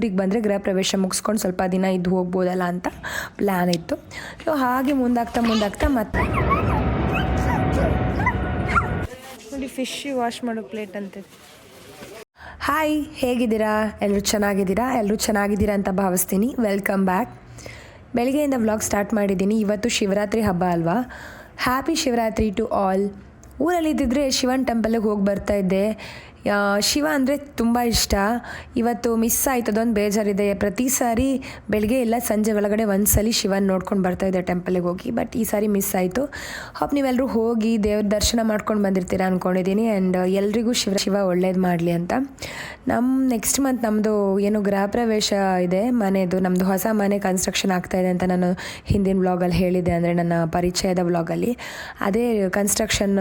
ಊರಿಗೆ ಬಂದರೆ ಗೃಹ ಪ್ರವೇಶ ಮುಗಿಸ್ಕೊಂಡು ಸ್ವಲ್ಪ ದಿನ ಇದ್ದು ಹೋಗ್ಬೋದಲ್ಲ ಅಂತ ಪ್ಲ್ಯಾನ್ ಇತ್ತು. ಸೊ ಹಾಗೆ ಮುಂದಾಗ್ತಾ ಮುಂದಾಗ್ತಾ ಮತ್ತೆ ನೋಡಿ ಫಿಶ್ ವಾಶ್ ಮಾಡೋ ಪ್ಲೇಟ್ ಅಂತೆ. ಹಾಯ್ ಹೇಗಿದ್ದೀರಾ? ಎಲ್ಲರೂ ಚೆನ್ನಾಗಿದ್ದೀರಾ? ಎಲ್ಲರೂ ಚೆನ್ನಾಗಿದ್ದೀರಾ ಅಂತ ಭಾವಿಸ್ತೀನಿ. ವೆಲ್ಕಮ್ ಬ್ಯಾಕ್ ಬೆಳಗ್ಗೆಯಿಂದ ವ್ಲಾಗ್ ಸ್ಟಾರ್ಟ್ ಮಾಡಿದ್ದೀನಿ. ಇವತ್ತು ಶಿವರಾತ್ರಿ ಹಬ್ಬ ಅಲ್ವಾ? ಹ್ಯಾಪಿ ಶಿವರಾತ್ರಿ ಟು ಆಲ್ ಊರಲ್ಲಿದ್ದಿದ್ರೆ ಶಿವನ್ ಟೆಂಪಲ್ಗೆ ಹೋಗಿ ಬರ್ತಾ ಇದ್ದೆ. ಶಿವ ಅಂದರೆ ತುಂಬ ಇಷ್ಟ. ಇವತ್ತು ಮಿಸ್ ಆಯ್ತು ಅದೊಂದು ಬೇಜಾರಿದೆ. ಪ್ರತಿ ಸಾರಿ ಬೆಳಗ್ಗೆ ಇಲ್ಲ ಸಂಜೆ ಒಳಗಡೆ ಒಂದು ಸಲ ಶಿವನ ನೋಡ್ಕೊಂಡು ಬರ್ತಾ ಇದ್ದೆ ಟೆಂಪಲ್ಗೆ ಹೋಗಿ ಬಟ್ ಈ ಸಾರಿ ಮಿಸ್ ಆಯಿತು. ಹಾಪ್ ನೀವೆಲ್ಲರೂ ಹೋಗಿ ದೇವ್ರ ದರ್ಶನ ಮಾಡ್ಕೊಂಡು ಬಂದಿರ್ತೀರಾ ಅಂದ್ಕೊಂಡಿದ್ದೀನಿ ಆ್ಯಂಡ್ ಎಲ್ರಿಗೂ ಶಿವ ಶಿವ ಒಳ್ಳೇದು ಮಾಡಲಿ ಅಂತ. ನಮ್ಮ ನೆಕ್ಸ್ಟ್ ಮಂತ್ ನಮ್ಮದು ಏನು ಗೃಹ ಪ್ರವೇಶ ಇದೆ, ಮನೆದು ನಮ್ಮದು ಹೊಸ ಮನೆ ಕನ್ಸ್ಟ್ರಕ್ಷನ್ ಆಗ್ತಾ ಇದೆ ಅಂತ ನಾನು ಹಿಂದಿನ ವ್ಲಾಗಲ್ಲಿ ಹೇಳಿದೆ ಅಂದರೆ ನನ್ನ ಪರಿಚಯದ ವ್ಲಾಗಲ್ಲಿ ಅದೇ ಕನ್ಸ್ಟ್ರಕ್ಷನ್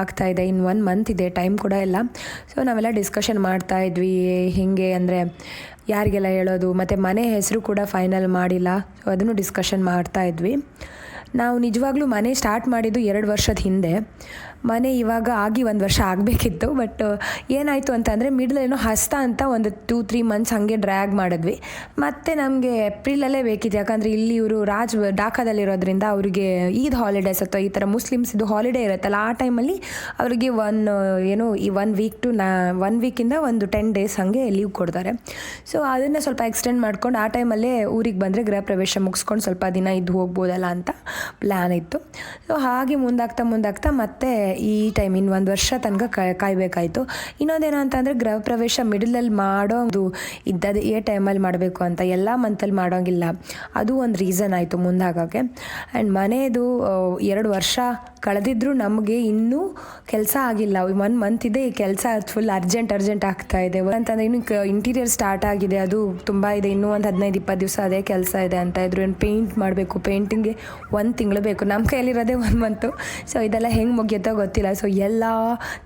ಆಗ್ತಾ ಇದೆ ಇನ್ನು ಒನ್ ಮಂತ್ ಇದೆ ಟೈಮ್ ಕೂಡ ಇಲ್ಲ. ಸೊ ನಾವೆಲ್ಲ ಡಿಸ್ಕಷನ್ ಮಾಡ್ತಾ ಇದ್ವಿ, ಹೇಗೆ ಅಂದರೆ ಯಾರಿಗೆಲ್ಲ ಹೇಳೋದು, ಮತ್ತು ಮನೆ ಹೆಸರು ಕೂಡ ಫೈನಲ್ ಮಾಡಿಲ್ಲ ಸೊ ಅದನ್ನು ಡಿಸ್ಕಷನ್ ಮಾಡ್ತಾ ಇದ್ವಿ. ನಾವು ನಿಜವಾಗ್ಲೂ ಮನೆ ಸ್ಟಾರ್ಟ್ ಮಾಡಿದ್ದು ಎರಡು ವರ್ಷದ ಹಿಂದೆ. ಮನೆ ಇವಾಗ ಆಗಿ ಒಂದು ವರ್ಷ ಆಗಬೇಕಿತ್ತು ಬಟ್ ಏನಾಯಿತು ಅಂತಂದರೆ ಮಿಡ್ಲ್ ಏನೋ ಹಸ್ತ ಅಂತ ಒಂದು ಟೂ ತ್ರೀ ಮಂತ್ಸ್ ಹಾಗೆ ಡ್ರ್ಯಾಗ್ ಮಾಡಿದ್ವಿ. ಮತ್ತು ನಮಗೆ ಏಪ್ರಿಲಲ್ಲೇ ಬೇಕಿತ್ತು, ಯಾಕಂದರೆ ಇಲ್ಲಿ ಇವರು ರಾಜ್ ಡಾಕಾದಲ್ಲಿರೋದ್ರಿಂದ ಅವರಿಗೆ ಈದ್ ಹಾಲಿಡೇಸ್ ಅಥವಾ ಈ ಥರ ಮುಸ್ಲಿಮ್ಸ್ ಇದು ಹಾಲಿಡೇ ಇರುತ್ತಲ್ಲ, ಆ ಟೈಮಲ್ಲಿ ಅವರಿಗೆ ಒನ್ ಏನು ಈ ಒನ್ ವೀಕ್ ಟು ನಾ ಒನ್ ವೀಕಿಂದ ಒಂದು ಟೆನ್ ಡೇಸ್ ಹಾಗೆ ಲೀವ್ ಕೊಡ್ತಾರೆ. ಸೊ ಅದನ್ನು ಸ್ವಲ್ಪ ಎಕ್ಸ್ಟೆಂಡ್ ಮಾಡ್ಕೊಂಡು ಆ ಟೈಮಲ್ಲೇ ಊರಿಗೆ ಬಂದರೆ ಗೃಹ ಪ್ರವೇಶ ಮುಗಿಸ್ಕೊಂಡು ಸ್ವಲ್ಪ ದಿನ ಇದ್ದು ಹೋಗ್ಬೋದಲ್ಲ ಅಂತ ಪ್ಲ್ಯಾನ್ ಇತ್ತು. ಸೊ ಹಾಗೆ ಮುಂದಾಗ್ತಾ ಮುಂದಾಗ್ತಾ ಮತ್ತೆ ಈ ಟೈಮ್ ಇನ್ನು ಒಂದು ವರ್ಷ ತನಕ ಕಾಯ್ ಕಾಯಬೇಕಾಯಿತು. ಇನ್ನೊಂದೇನು ಅಂತಂದರೆ ಗೃಹ ಪ್ರವೇಶ ಮಿಡಲಲ್ಲಿ ಮಾಡೋದು ಇದ್ದದ ಏ ಟೈಮಲ್ಲಿ ಮಾಡಬೇಕು ಅಂತ ಎಲ್ಲ ಮಂತಲ್ಲಿ ಮಾಡೋಂಗಿಲ್ಲ. ಅದು ಒಂದು ರೀಸನ್ ಆಯಿತು ಮುಂದಾಗೋಕ್ಕೆ ಆ್ಯಂಡ್ ಮನೆಯದು ಎರಡು ವರ್ಷ ಕಳೆದಿದ್ರು ನಮಗೆ ಇನ್ನೂ ಕೆಲಸ ಆಗಿಲ್ಲ. ಒನ್ ಮಂತ್ ಇದೆ, ಈ ಕೆಲಸ ಫುಲ್ ಅರ್ಜೆಂಟ್ ಅರ್ಜೆಂಟ್ ಆಗ್ತಾ ಇದೆ. ಅಂತಂದರೆ ಇನ್ನು ಇಂಟೀರಿಯರ್ ಸ್ಟಾರ್ಟ್ ಆಗಿದೆ. ಅದು ತುಂಬ ಇದೆ. ಇನ್ನೂ ಒಂದು ಹದಿನೈದು ಇಪ್ಪತ್ತು ದಿವಸ ಅದೇ ಕೆಲಸ ಇದೆ ಅಂತ ಇದ್ರು. ಏನು ಪೇಂಟ್ ಮಾಡಬೇಕು? ಪೇಂಟಿಂಗ್ಗೆ ಒಂದು ತಿಂಗಳು ಬೇಕು. ನಮ್ಮ ಕೈಯಲ್ಲಿರೋದೇ ಒಂದು ಮಂತು ಸೊ ಇದೆಲ್ಲ ಹೆಂಗೆ ಮುಗಿಯುತ್ತೋ ಗೊತ್ತಿಲ್ಲ. ಸೊ ಎಲ್ಲ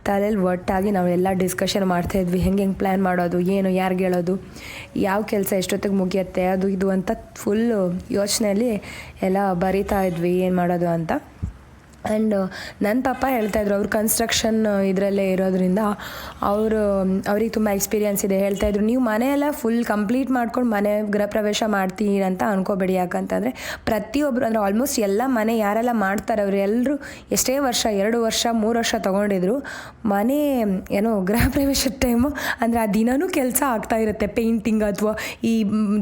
ತಲೆಯಲ್ಲಿ ಒಟ್ಟಾಗಿ ನಾವೆಲ್ಲ ಡಿಸ್ಕಷನ್ ಮಾಡ್ತಾ ಇದ್ವಿ. ಹೆಂಗೆ ಹೆಂಗೆ ಪ್ಲ್ಯಾನ್ ಮಾಡೋದು? ಏನು ಯಾರಿಗೆ ಹೇಳೋದು ಯಾವ ಕೆಲಸ ಎಷ್ಟೊತ್ತಿಗೆ ಮುಗಿಯುತ್ತೆ? ಅದು ಇದು ಅಂತ ಫುಲ್ಲು ಯೋಚನೆಯಲ್ಲಿ ಎಲ್ಲ ಬರಿತಾ ಇದ್ವಿ. ಏನು ಮಾಡೋದು ಅಂತ. ಆ್ಯಂಡ್ ನನ್ನ ಪಾಪ ಹೇಳ್ತಾಯಿದ್ರು ಅವ್ರು ಕನ್ಸ್ಟ್ರಕ್ಷನ್ ಇದರಲ್ಲೇ ಇರೋದ್ರಿಂದ ಅವರು ಅವ್ರಿಗೆ ತುಂಬ ಎಕ್ಸ್ಪೀರಿಯನ್ಸ್ ಇದೆ. ಹೇಳ್ತಾಯಿದ್ರು ನೀವು ಮನೆಯೆಲ್ಲ ಫುಲ್ ಕಂಪ್ಲೀಟ್ ಮಾಡ್ಕೊಂಡು ಮನೆ ಗೃಹ ಪ್ರವೇಶ ಅಂತ ಅನ್ಕೋಬೇಡಿ. ಯಾಕಂತಂದರೆ ಪ್ರತಿಯೊಬ್ಬರು ಅಂದರೆ ಆಲ್ಮೋಸ್ಟ್ ಎಲ್ಲ ಮನೆ ಯಾರೆಲ್ಲ ಮಾಡ್ತಾರೆ, ಅವರು ಎಲ್ಲರೂ ಎಷ್ಟೇ ವರ್ಷ, ಎರಡು ವರ್ಷ, ಮೂರು ವರ್ಷ ತೊಗೊಂಡಿದ್ರು, ಮನೆ, ಏನೋ ಗೃಹ ಪ್ರವೇಶದ ಟೈಮು ಅಂದರೆ ಆ ದಿನವೂ ಕೆಲಸ ಆಗ್ತಾ ಇರುತ್ತೆ. ಪೇಂಟಿಂಗ್ ಅಥವಾ ಈ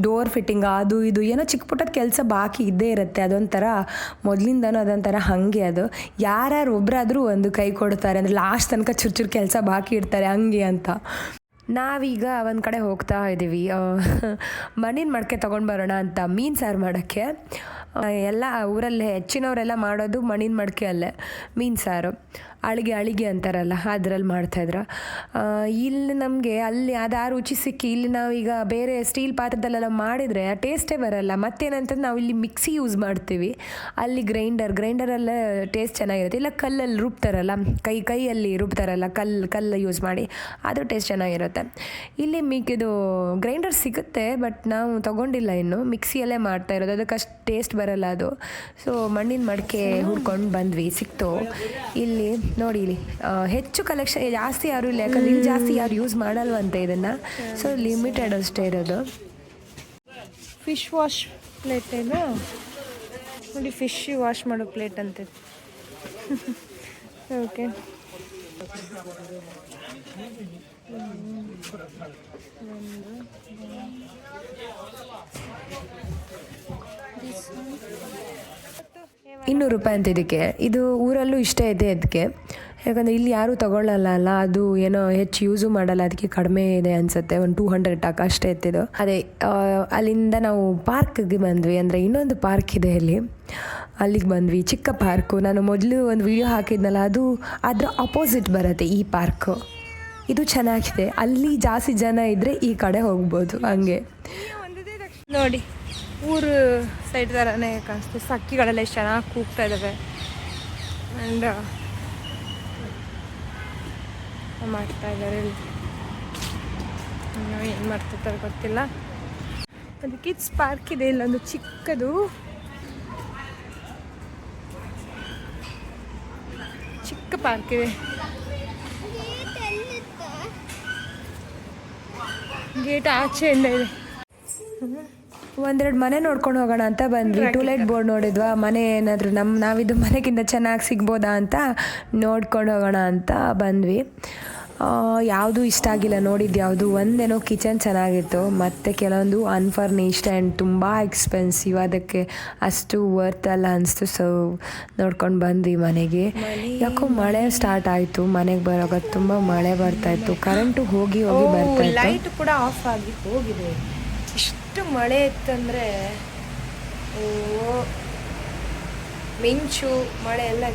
ಡೋರ್ ಫಿಟ್ಟಿಂಗ್ ಅದು ಇದು, ಏನೋ ಚಿಕ್ಕ ಪುಟ್ಟದ ಕೆಲಸ ಬಾಕಿ ಇದ್ದೇ ಇರುತ್ತೆ. ಅದೊಂಥರ ಮೊದಲಿಂದನೂ ಅದೊಂಥರ ಹಾಗೆ ಅದು. ಯಾರ್ಯಾರು ಒಬ್ಬರಾದರೂ ಒಂದು ಕೈ ಕೊಡ್ತಾರೆ, ಅಂದರೆ ಲಾಸ್ಟ್ ತನಕ ಚುರು ಚುರ್ ಕೆಲಸ ಬಾಕಿ ಇಡ್ತಾರೆ ಹಂಗೆ ಅಂತ. ನಾವೀಗ ಒಂದು ಕಡೆ ಹೋಗ್ತಾ ಇದ್ದೀವಿ ಮಣ್ಣಿನ ಮಡಕೆ ತೊಗೊಂಡು ಬರೋಣ ಅಂತ ಮೀನು ಸಾರು ಮಾಡೋಕ್ಕೆ. ಎಲ್ಲ ಊರಲ್ಲಿ, ಹೆಚ್ಚಿನವರೆಲ್ಲ ಮಾಡೋದು ಮಣ್ಣಿನ ಮಡಿಕೆ ಅಲ್ಲೇ, ಮೀನು ಸಾರು. ಅಳಿಗೆ ಅಳಿಗೆ ಅಂತಾರಲ್ಲ, ಅದ್ರಲ್ಲಿ ಮಾಡ್ತಾಯಿದ್ರು ಇಲ್ಲಿ ನಮಗೆ ಅಲ್ಲಿ ಅದು ಆ ರುಚಿ ಸಿಕ್ಕಿ, ಇಲ್ಲಿ ನಾವೀಗ ಬೇರೆ ಸ್ಟೀಲ್ ಪಾತ್ರದಲ್ಲೆಲ್ಲ ಮಾಡಿದರೆ ಆ ಟೇಸ್ಟೇ ಬರಲ್ಲ. ಮತ್ತೇನಂತಂದ್ರೆ ನಾವು ಇಲ್ಲಿ ಮಿಕ್ಸಿ ಯೂಸ್ ಮಾಡ್ತೀವಿ. ಅಲ್ಲಿ ಗ್ರೈಂಡರ್ ಗ್ರೈಂಡರಲ್ಲೇ ಟೇಸ್ಟ್ ಚೆನ್ನಾಗಿರುತ್ತೆ. ಇಲ್ಲ ಕಲ್ಲಲ್ಲಿ ರುಬ್ತಾರಲ್ಲ, ಕೈ, ಕೈಯಲ್ಲಿ ರುಬ್ತಾರಲ್ಲ ಕಲ್ಲು ಕಲ್ಲು ಯೂಸ್ ಮಾಡಿ, ಅದು ಟೇಸ್ಟ್ ಚೆನ್ನಾಗಿರುತ್ತೆ. ಇಲ್ಲಿ ಮಿಕ್ಕಿದು ಗ್ರೈಂಡರ್ ಸಿಗುತ್ತೆ ಬಟ್ ನಾವು ತೊಗೊಂಡಿಲ್ಲ ಇನ್ನು. ಮಿಕ್ಸಿಯಲ್ಲೇ ಮಾಡ್ತಾ ಇರೋದು. ಅದಕ್ಕೆ ಅಷ್ಟು ಟೇಸ್ಟ್ ಬರಲ್ಲ ಅದು. ಸೊ ಮಣ್ಣಿನ ಮಡಿಕೆ ಹುಡ್ಕೊಂಡು ಬಂದ್ವಿ, ಸಿಕ್ತು. ಇಲ್ಲಿ ನೋಡಿ ಇಲ್ಲಿ ಹೆಚ್ಚು ಕಲೆಕ್ಷನ್ ಜಾಸ್ತಿ ಯಾರು ಇಲ್ಲ, ಯಾಕಂದ್ರೆ ಇಲ್ಲಿ ಜಾಸ್ತಿ ಯಾರು ಯೂಸ್ ಮಾಡಲ್ವಂತೆ ಇದನ್ನು. ಸೊ ಲಿಮಿಟೆಡ್ ಅಷ್ಟೇ ಇರೋದು. ಫಿಶ್ ವಾಶ್ ಪ್ಲೇಟ್ ನೋಡಿ ಫಿಶ್ ವಾಶ್ ಮಾಡೋ ಪ್ಲೇಟ್ ಅಂತೆ. ಓಕೆ ಇನ್ನೂರು ರೂಪಾಯಿ ಅಂತ ಇದಕ್ಕೆ. ಇದು ಊರಲ್ಲೂ ಇಷ್ಟ ಇದೆ ಅದಕ್ಕೆ ಯಾಕಂದರೆ ಇಲ್ಲಿ ಯಾರೂ ತಗೊಳ್ಳಲ್ಲ ಅಲ್ಲ, ಅದು ಏನೋ ಹೆಚ್ಚು ಯೂಸು ಮಾಡಲ್ಲ, ಅದಕ್ಕೆ ಕಡಿಮೆ ಇದೆ ಅನಿಸುತ್ತೆ. ಒಂದು ಟೂ ಹಂಡ್ರೆಡ್ ಟಾಕ್ ಅಷ್ಟೇ ಇತ್ತಿದ್ದು ಅದೇ ಅಲ್ಲಿಂದ ನಾವು ಪಾರ್ಕ್ಗೆ ಬಂದ್ವಿ. ಅಂದರೆ ಇನ್ನೊಂದು ಪಾರ್ಕ್ ಇದೆ ಇಲ್ಲಿ ಅಲ್ಲಿಗೆ ಬಂದ್ವಿ. ಚಿಕ್ಕ ಪಾರ್ಕು. ನಾನು ಮೊದಲು ಒಂದು ವಿಡಿಯೋ ಹಾಕಿದ್ನಲ್ಲ, ಅದು ಅದರ ಅಪೋಸಿಟ್ ಬರುತ್ತೆ ಈ ಪಾರ್ಕು. ಇದು ಚೆನ್ನಾಗಿದೆ. ಅಲ್ಲಿ ಜಾಸ್ತಿ ಜನ ಇದ್ದರೆ ಈ ಕಡೆ ಹೋಗ್ಬೋದು ಹಂಗೆ. ನೋಡಿ. ಊರು ಸೈಡ್ ಥರನೇ ಕಾಣಿಸ್ತು. ಸಕ್ಕಿಗಳೆಲ್ಲ ಎಷ್ಟು ಚೆನ್ನಾಗಿ ಕೂಗ್ತಾ ಇದ್ದಾವೆ ಆ್ಯಂಡ್ ಮಾಡ್ತಾ ಇದ್ದಾರೆ ಇಲ್ಲಿ. ಏನು ಮಾಡ್ತಿರ್ತಾರೆ ಗೊತ್ತಿಲ್ಲ. ಅದು ಕಿಡ್ಸ್ ಪಾರ್ಕ್ ಇದೆ ಇಲ್ಲೊಂದು ಚಿಕ್ಕದು. ಚಿಕ್ಕ ಪಾರ್ಕ್ ಇದೆ. ಗೇಟ್ ಆಚೆಯಿಂದ ಇದೆ. ಒಂದೆರಡು ಮನೆ ನೋಡ್ಕೊಂಡು ಹೋಗೋಣ ಅಂತ ಬಂದ್ವಿ. ಟೂ ಲೈಟ್ ಬೋರ್ಡ್ ನೋಡಿದ್ವಾ. ಮನೆ ಏನಾದರೂ ನಮ್ಮ ನಾವಿದ್ದು ಮನೆಗಿಂತ ಚೆನ್ನಾಗಿ ಸಿಗ್ಬೋದಾ ಅಂತ ನೋಡ್ಕೊಂಡು ಹೋಗೋಣ ಅಂತ ಬಂದ್ವಿ. ಯಾವುದು ಇಷ್ಟ ಆಗಿಲ್ಲ. ನೋಡಿದ್ದು ಯಾವುದು. ಒಂದೇನೋ ಕಿಚನ್ ಚೆನ್ನಾಗಿತ್ತು. ಮತ್ತು ಕೆಲವೊಂದು ಅನ್ಫರ್ನಿಶ್ಡ್ ಆ್ಯಂಡ್ ತುಂಬ ಎಕ್ಸ್ಪೆನ್ಸಿವ್ ಅದಕ್ಕೆ ಅಷ್ಟು ವರ್ತ್ ಅಲ್ಲ ಅನಿಸ್ತು. ಸೊ ನೋಡ್ಕೊಂಡು ಬಂದ್ವಿ ಮನೆಗೆ. ಯಾಕೋ ಮಳೆ ಸ್ಟಾರ್ಟ್ ಆಯಿತು. ಮನೆಗೆ ಬರೋವಾಗ ತುಂಬ ಮಳೆ ಬರ್ತಾಯಿತ್ತು ಕರೆಂಟು ಹೋಗಿ ಹೋಗಿ ಬರ್ತಾ ಇತ್ತು. ಲೈಟ್ ಕೂಡ ಆಫ್ ಆಗಿ ಹೋಗಿದೆ. ಇಷ್ಟು ಮಳೆ ಇತ್ತಂದ್ರೆ, ಓ, ಮಿಂಚು, ಮಳೆ ಎಲ್ಲ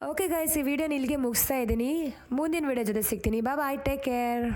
ಓಕೆ ಗೈಸ್ ಈ ವಿಡಿಯೋನ ಇಲ್ಲಿಗೆ ಮುಗಿಸ್ತಾ ಇದ್ದೀನಿ. ಮುಂದಿನ ವಿಡಿಯೋ ಜೊತೆ ಸಿಗ್ತೀನಿ. ಬಾ ಬಾಯ್ ಟೇಕ್ ಕೇರ್